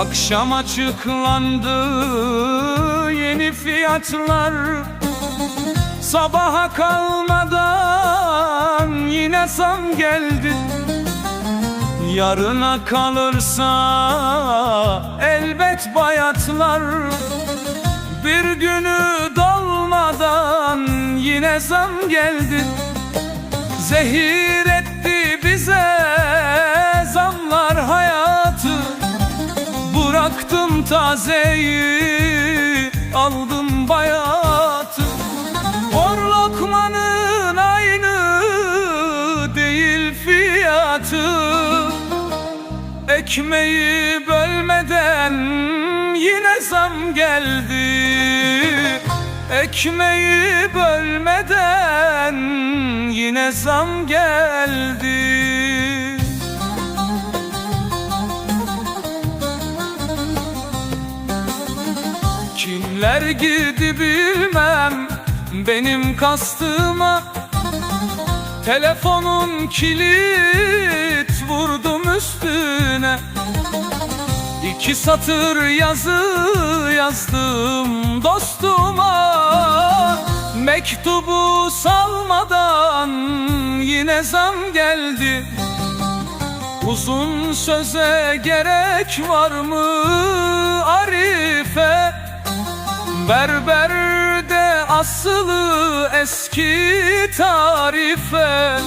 Akşam açıklandı yeni fiyatlar. Sabaha kalmadan yine zam geldi. Yarına kalırsa elbet bayatlar. Bir günü dolmadan yine zam geldi. Zehir etti bize Tazeyi aldım bayatı. Hor lokmanın aynı değil fiyatı. Ekmeği bölmeden yine zam geldi. Ekmeği bölmeden yine zam geldi Kimler girdi bilmem benim kastıma Telefonun kilit vurdum üstüne. İki satır yazı yazdım dostuma. Mektubu salmadan yine zam geldi. Uzun söze gerek var mı Arife Berberde asılı eski tarife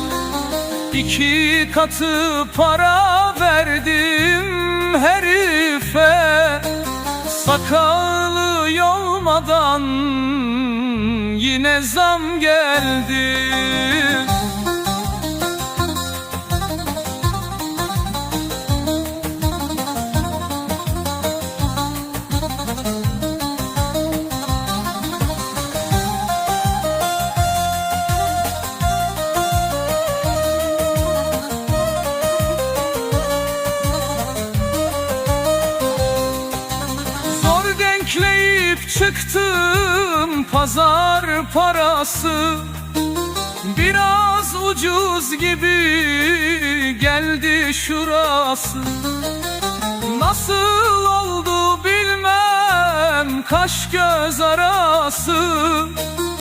İki katı para verdim herife. Sakalı yolmadan yine zam geldi denkleyip çıktım pazar parası. Biraz ucuz gibi geldi şurası. Nasıl oldu bilmem kaş göz arası